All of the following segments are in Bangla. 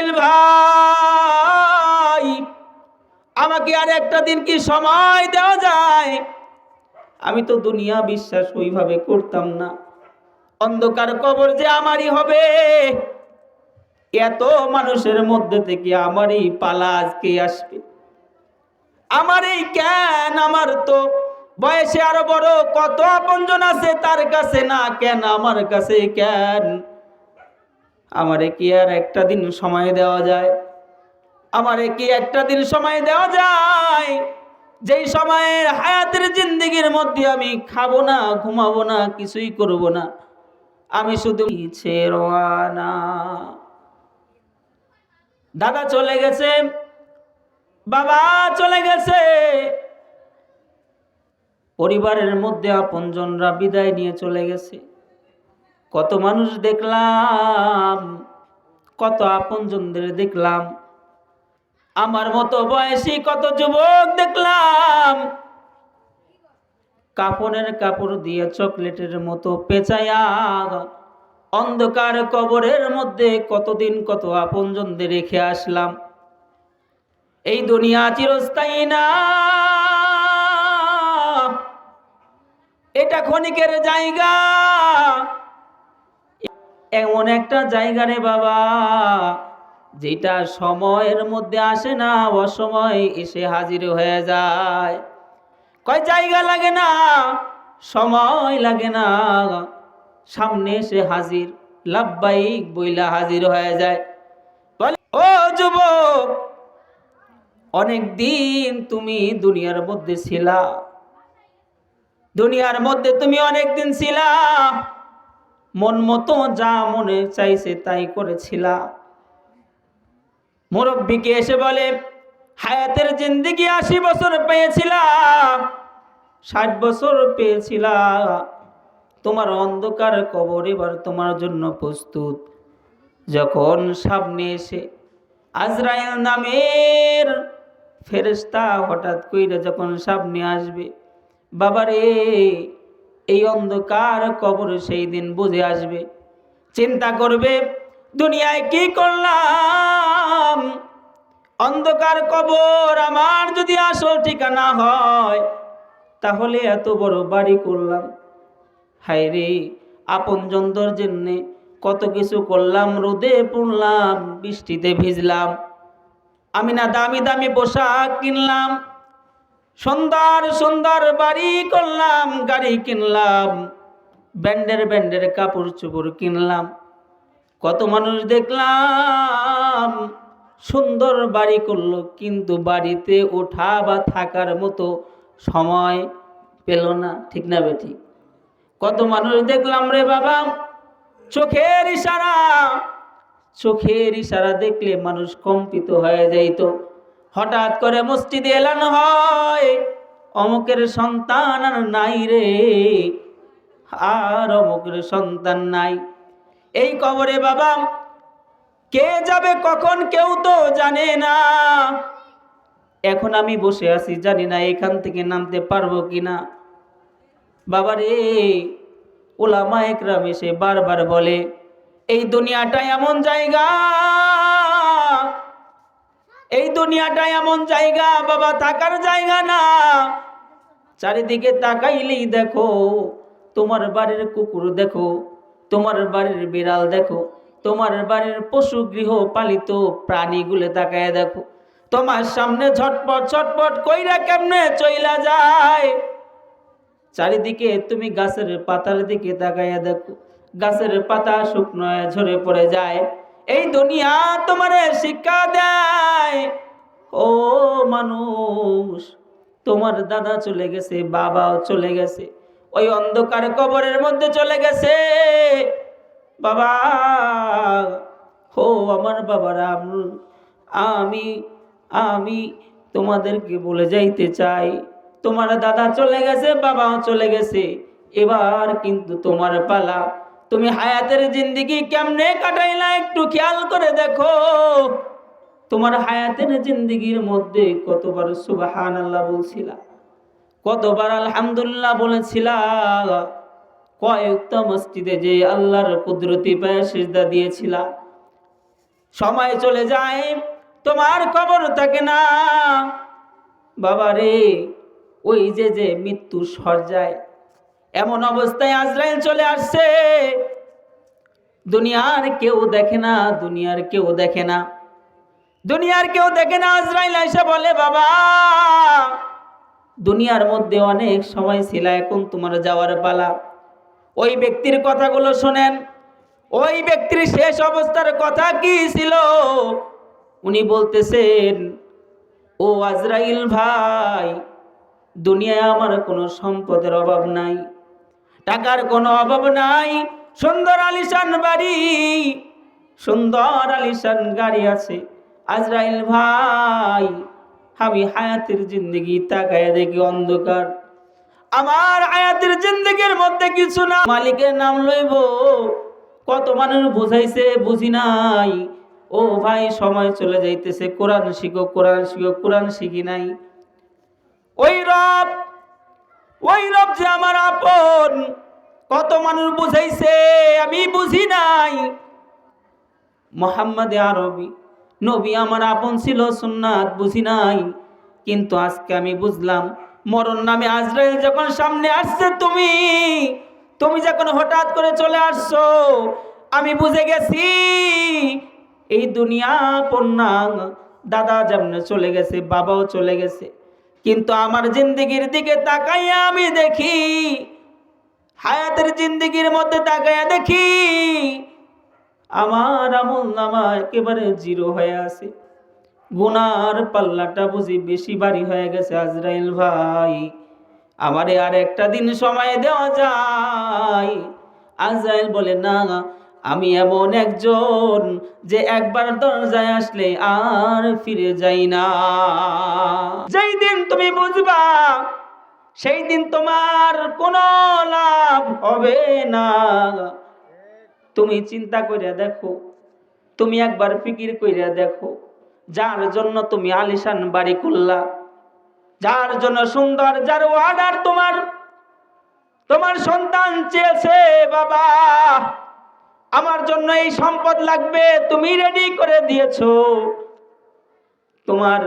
আজরাইল ভাই, আমাকে আর একটা দিন কি সময় দেওয়া যায়? আমি তো দুনিয়া বিশ্বাস ওইভাবে করতাম না। অন্ধকার কবর যে আমারই হবে, এত মানুষের মধ্যে থেকে আমারই পালা আজকে আসবে। আমার এই কেন আমার তো বয়সে আরও বড়, কত আপনজন আছে তার কাছে? না কেন আমার কাছে কেন আমারে কি আর একটা দিন সময় দেওয়া যায়? আমারে কি একটা দিন সময় দেওয়া যায়? যেই সময়ের হায়াতের জিন্দিগির মধ্যে আমি খাব না, ঘুমাবো না, কিছুই করব না। আমি শুধু রোয়ানা দাদা চলে গেছে, বাবা চলে গেছে। পরিবারের মধ্যে আপনজনরা বিদায় নিয়ে চলে গেছে। কত মানুষ দেখলাম, কত আপনজনদের দেখলাম। আমার মতো বয়সী কত যুবক দেখলাম। কাপড়ের কাপড় দিয়ে চকলেটের মতো পেঁচাইয়া অন্ধকার কবরের মধ্যে কতদিন কত আপনজনদের রেখে আসলাম। এই দুনিয়া চিরস্থায়ী না। এটা ক্ষণিকের জায়গা। এমন একটা জায়গা রে বাবা, যেটা সময়ের মধ্যে আসে না, অসময় এসে হাজির হয়ে যায়। কয় জায়গা লাগে না, সময় লাগে না, সামনে এসে হাজির, লাভবাহিক বইলা হাজির হয়ে যায়। বলে, ও যুবক, অনেক দিন তুমি দুনিয়ার মধ্যে ছিলা, দুনিয়ার মধ্যে তুমি অনেক দিন ছিলা মন মতো যা মনে চাইছে তাই করেছিলা। মুরব্বীকে এসে বলে, হায়াতের জিন্দিগি আশি বছর পেয়েছিলা, ষাট বছর পেয়েছিলা। তোমার অন্ধকার কবর এবার তোমার জন্য প্রস্তুত। যখন সামনে এসে আজরাইল নামের ফেরেস্তা হঠাৎ কইরা যখন সামনে আসবে, বাবারে এই অন্ধকার কবর সেই দিন বুঝে আসবে। চিন্তা করবে, দুনিয়ায় কি করলাম? অন্ধকার কবর আমার যদি আসল ঠিকানা হয়, তাহলে এত বড় বাড়ি করলাম। হায় রে, আপন জন্তর জন্যে কত কিছু করলাম, রোদে পড়লাম, বৃষ্টিতে ভিজলাম। আমি না দামি দামি পোশাক কিনলাম সুন্দর সুন্দর বাড়ি করলাম, গাড়ি কিনলাম, ব্যান্ডের ব্যান্ডের কাপড় চোপড় কিনলাম। কত মানুষ দেখলাম, সুন্দর বাড়ি করল, কিন্তু বাড়িতে ওঠা বা থাকার মতো সময় পেল না, ঠিক না বেঠিক কত মানুষ দেখলাম রে বাবা, চোখের ইশারা চোখের ইশারা দেখলে মানুষ কম্পিত হয়ে যাইত। হঠাৎ করে মসজিদে এলানো হয়। অমুকের সন্তান আর নাই রে। আর অমুকের সন্তান নাই। এই কবরে বাবা, কে যাবে কখন কেউ তো জানে না। এখন আমি বসে আছি, জানি না এখান থেকে নামতে পারব কিনা। বাবা রে, ওলামা একরাম এসে বারবার বলে, এই দুনিয়াটা এমন জায়গা এই দুনিয়াটা এমন জায়গা, বাবা, থাকার জায়গা না। চারিদিকে তাকাইলেই দেখো, তোমার বাড়ির কুকুর দেখো, তোমার বাড়ির বিড়াল দেখো, তোমার বাড়ির পশু গৃহ পালিত প্রাণীগুলো তাকায় দেখো। তোমার সামনে ঝটপট ছটপট কইরা কেমনে চইলা যায়? চারিদিকে তুমি গাছের পাতার দিকে তাকাইয়া দেখো, গাছের পাতা শুকনো ঝরে পড়ে যায়। এই দুনিয়া তোমারে শিক্ষা দেয়। ও মানুষ, তোমার দাদা চলে গেছে, বাবাও চলে গেছে, ওই অন্ধকার কবরের মধ্যে চলে গেছে। বাবা হো আমার বাবারা, আমি আমি তোমাদেরকে বলে যাইতে চাই। তোমার দাদা চলে গেছে, বাবাও চলে গেছে, এবার কিন্তু তোমার পালা। তুমি হায়াতের জিন্দিগি কেমনে কাটাইলা একটু খেয়াল করে দেখো। তোমার হায়াতের জিন্দিগির মধ্যে কতবার সুবাহান আল্লাহ বলছিলা, কতবার আলহামদুলিল্লাহ বলেছিলা। কয়েকটা মসজিদে যে আল্লাহর কুদরতি পায়ে সিজদা দিয়েছিলা, সময় চলে যায়, তোমার খবর থাকে না। বাবা রে ওই যে যে মৃত্যু সর্জায় এমন অবস্থায় আজরাইল চলে আসছে। দুনিয়ার কেউ দেখে না, দুনিয়ার কেউ দেখে না। দুনিয়ার কেউ দেখে না, আজরাইল এসে বলে, বাবা, দুনিয়ার মধ্যে অনেক সময় ছিল, এখন তোমার যাওয়ার পালা। ওই ব্যক্তির কথাগুলো শোনেন। ওই ব্যক্তির শেষ অবস্থার কথা কি ছিল? উনি বলতেছেন, ও আজরাইল ভাই, দুনিয়ায় আমার কোনো সম্পদের অভাব নাই। টাকার কোনো অভাব নাই। সুন্দর আলিশান বাড়ি, সুন্দর আলিশান গাড়ি আছে। আজরাইল ভাই, আমি হায়াতের জিন্দগি তাকায় দেখি অন্ধকার। আমার হায়াতের জিন্দগির মধ্যে কিছু না। মালিকের নাম লইব। কত মানুষ বুঝাইছে, বুঝি নাই। ও ভাই, সময় চলে যাইতেছে। কোরআন শিখো কোরআন শিখো, কোরআন শিখি নাই। ওই রব ওই রব যে আমার আপন। কত মানুষ বুঝাইছে, আমি বুঝি নাই। মোহাম্মদ আরবি, নবী আমার আপন ছিল, সুন্নাত বুঝি নাই। কিন্তু আজকে আমি বুঝলাম, মরণ নামে আজরাইল যখন সামনে আসছে তুমি তুমি যখন হঠাৎ করে চলে আসছো, আমি বুঝে গেছি, এই দুনিয়া পন্না দাদা যেমন চলে গেছে, বাবাও চলে গেছে। কিন্তু আমার জিন্দগির দিকে তাকাইয়া আমি দেখি, হায়াতের জিন্দগির মধ্যে তাকাইয়া দেখি, আমার আমল নামা একেবারে জিরো হয়ে আছে। গুনার পাল্লাটা বুঝি বেশি বাড়ি হয়ে গেছে, আজরাইল ভাই। আমারে আর একটা দিন সময় দেওয়া যায়। আজরাইল বলে না আমি এমন একজন যে একবার দরজায় আসলে আর ফিরে যাই না। যেই দিন তুমি বুঝবা, সেই দিন তোমার কোনো লাভ হবে না। তুমি চিন্তা কইরা দেখো, তুমি একবার ফিকির কইরা দেখো, যার জন্য তুমি আলিশান বাড়ি করলা যার জন্য সুন্দর যার অর্ডার তোমার তোমার সন্তান চেয়েছে বাবা। আমার জন্য এই সম্পদ লাগবে, তুমি রেডি করে দিয়েছ। তোমার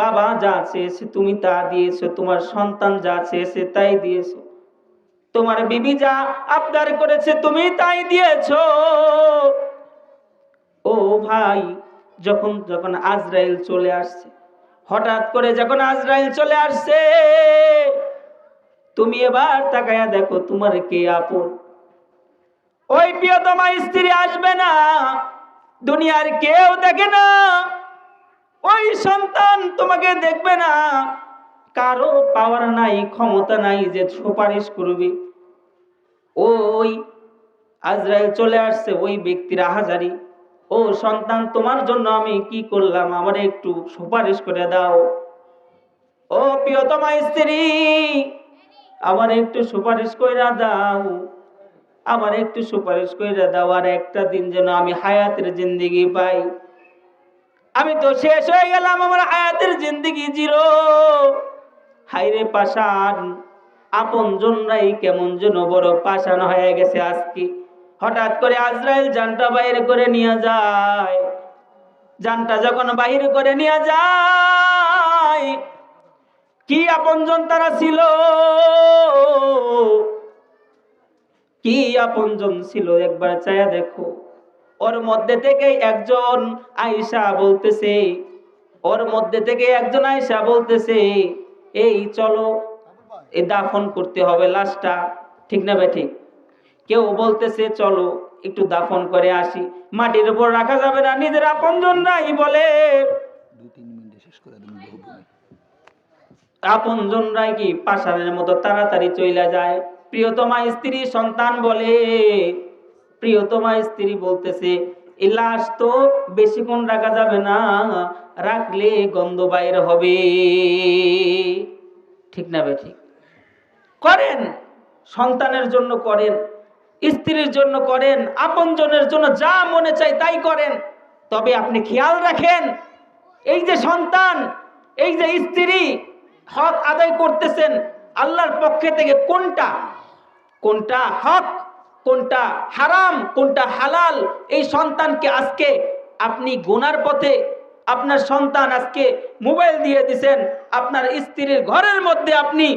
বাবা যা চেয়েছে, তুমি তা দিয়েছ। তোমার সন্তান যা চেয়েছে, তাই দিয়েছ। তোমার বিবি যা আবদার করেছে, তুমি তাই দিয়েছ। ও ভাই, যখন যখন আজরাইল চলে আসছে, হঠাৎ করে যখন আজরাইল চলে আসছে, তুমি এবার তাকায়া দেখো, তোমার কে আপন? ওই প্রিয়তমা স্ত্রী আসবে না, দুনিয়ার কেউ দেখে না। ওই সন্তান তোমাকে দেখবে না, কারও পাওয়ার নাই, ক্ষমতা নাই যে সুপারিশ করবে। ওই আজরাইল চলে আসছে, ওই ব্যক্তির আহাজারি ও সন্তান, তোমার জন্য আমি কি করলাম? আমার একটু সুপারিশ করে দাও। ও প্রিয়তমা স্ত্রী, আমার একটু সুপারিশ করে দাও। আমার একটু সুপারিশ কইরা দাও, আর একটা দিন যেন আমি হায়াতের জিন্দিগি পাই। আমি তো শেষ হয়ে গেলাম আমার হায়াতের জিন্দিগি জিরো। হাইরে পাশান আপন জনরাই কেমন যেন বড় পাশান হয়ে গেছে আজকে। হঠাৎ করে আজরাইল জানটা বাইর করে নিয়ে যায়। জানটা যখন বাহির করে নিয়ে যায়, কি আপনজন তারা ছিল? কি আপনজন ছিল একবার চায়া দেখো। ওর মধ্যে থেকে একজন আয়সা বলতেছে ওর মধ্যে থেকে একজন আয়সা বলতেছে এই চলো এই দাফন করতে হবে লাশটা। ঠিক না ভাই ঠিক? কেউ বলতেছে চলো একটু দাফন করে আসি। মাটির উপর রাখা যাবে না নিজের আপনজন নাই বলে। আপনজনরাই কি পাষাণের মতো তাড়াতাড়ি চইলা যায়? প্রিয়তমা স্ত্রী সন্তান বলে। প্রিয়তমা স্ত্রী বলতেছে লাশ তো বেশিক্ষণ রাখা যাবে না, রাখলে গন্ধ বাইর হবে। ঠিক না বে ঠিক? করেন, সন্তানের জন্য করেন, স্ত্রীর জন্য করেন, আপনজনের জন্য যা মনে চাই তাই করেন। তবে আপনি খেয়াল রাখেন, এই যে সন্তান, এই যে স্ত্রী, হক আদায় করতেছেন, আল্লাহর পক্ষে থেকে কোনটা কোনটা হক, কোনটা হারাম, কোনটা হালাল, এই সন্তানকে আজকে আপনি গোনার পথে আপনার সন্তান আজকে মোবাইল দিয়ে দিছেন আপনার স্ত্রীর ঘরের মধ্যে আপনি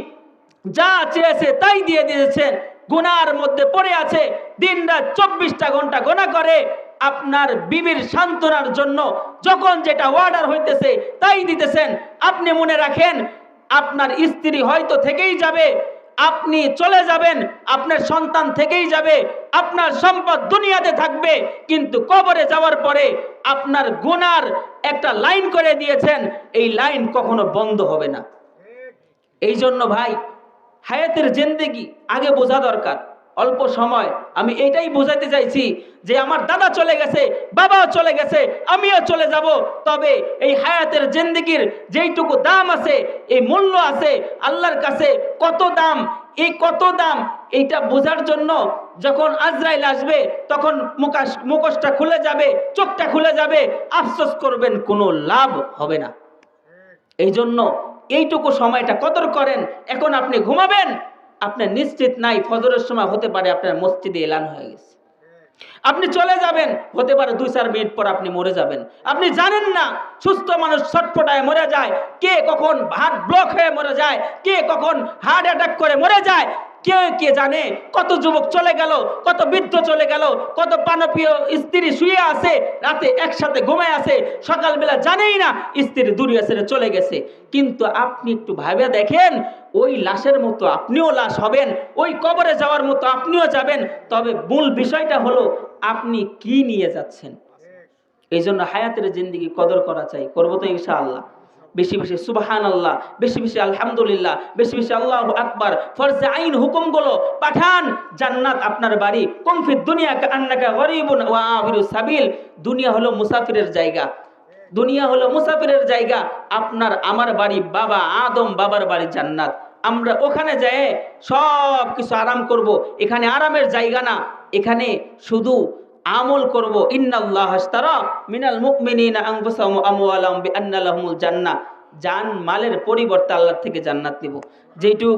যা চেয়েছে তাই দিয়ে দিয়েছেন, গুনার মধ্যে পড়ে আছে দিন রাত চব্বিশটা ঘণ্টা গোনা করে, আপনার বিবির সান্ত্বনার জন্য যখন যেটা অর্ডার হইতেছে তাই দিতেছেন। আপনি মনে রাখেন, আপনার স্ত্রী হয়তো থেকেই যাবে আপনি চলে যাবেন, আপনার সন্তান থেকেই যাবে, আপনার সম্পদ দুনিয়াতে থাকবে, কিন্তু কবরে যাওয়ার পরে আপনার গুনার একটা লাইন করে দিয়েছেন, এই লাইন কখনো বন্ধ হবে না। এই জন্য ভাই, হায়াতের জেন্দেগি আগে বোঝা দরকার। অল্প সময়, আমি এটাই বোঝাতে চাইছি যে আমার দাদা চলে গেছে, বাবাও চলে গেছে, আমিও চলে যাব। তবে এই হায়াতের জেন্দেগির যেইটুকু দাম আছে, এই মূল্য আছে, আল্লাহর কাছে কত দাম, এই কত দাম, এইটা বোঝার জন্য যখন আজরাইল আসবে, তখন মুকাশ, মুখোশটা খুলে যাবে, চোখটা খুলে যাবে, আফসোস করবেন, কোনো লাভ হবে না। এই জন্য এইটুকু সময়টা কদর করেন, এখন আপনি ঘুমাবেন আপনার নিশ্চিত নাই, ফজরের সময় হতে পারে আপনার মসজিদে এলান হয়ে গেছে। আপনি চলে যাবেন, হতে পারে দুই চার মিনিট পর আপনি মরে যাবেন। আপনি জানেন না, সুস্থ মানুষ ছটফটায় মরে যায়, কে কখন হার্ট ব্লক হয়ে মরে যায়, কে কখন হার্ট অ্যাটাক করে মরে যায়, কে কে জানে কত যুবক চলে গেল, কত বৃদ্ধ চলে গেল, কত পানপ্রিয় স্ত্রী শুয়ে আছে, রাতে একসাথে ঘুমায় আছে, সকালবেলা জানেই না স্ত্রী দূরে ছেড়ে চলে গেছে। কিন্তু আপনি একটু ভাবে দেখেন ওই লাশের মতো আপনিও লাশ হবেন, ওই কবরে যাওয়ার মতো আপনিও যাবেন। তবে মূল বিষয়টা হলো আপনি কি নিয়ে যাচ্ছেন? এই জন্য হায়াতের জিন্দিগি কদর করা চাই, করব তো ইনশাআল্লাহ। বেশি বেশি সুবাহান আল্লাহ বেশি বেশি আলহামদুলিল্লাহ, বেশি বেশি আল্লাহ আকবার, ফরজে আইন হুকুমগুলো পাঠান, জান্নাত আপনার বাড়ি। কমফির দুনিয়া আবিরু সাবিল। দুনিয়া হলো মুসাফিরের জায়গা। দুনিয়া হলো মুসাফিরের জায়গা, আপনার আমার বাড়ি, বাবা আদম বাবার বাড়ি জান্নাত। আমরা ওখানে যেয়ে সব কিছু আরাম করব, এখানে আরামের জায়গা না, এখানে শুধু আমল করব। ইন্নাল্লাহ হাসতারা মিনাল মুমিনিনা আনফুসাহুম ওয়া আমওয়ালাহুম বিআন্না লাহুমুল জান্নাহ। জান মালের পরিবর্তে আল্লাহর থেকে জান্নাত নিব। যেটুকু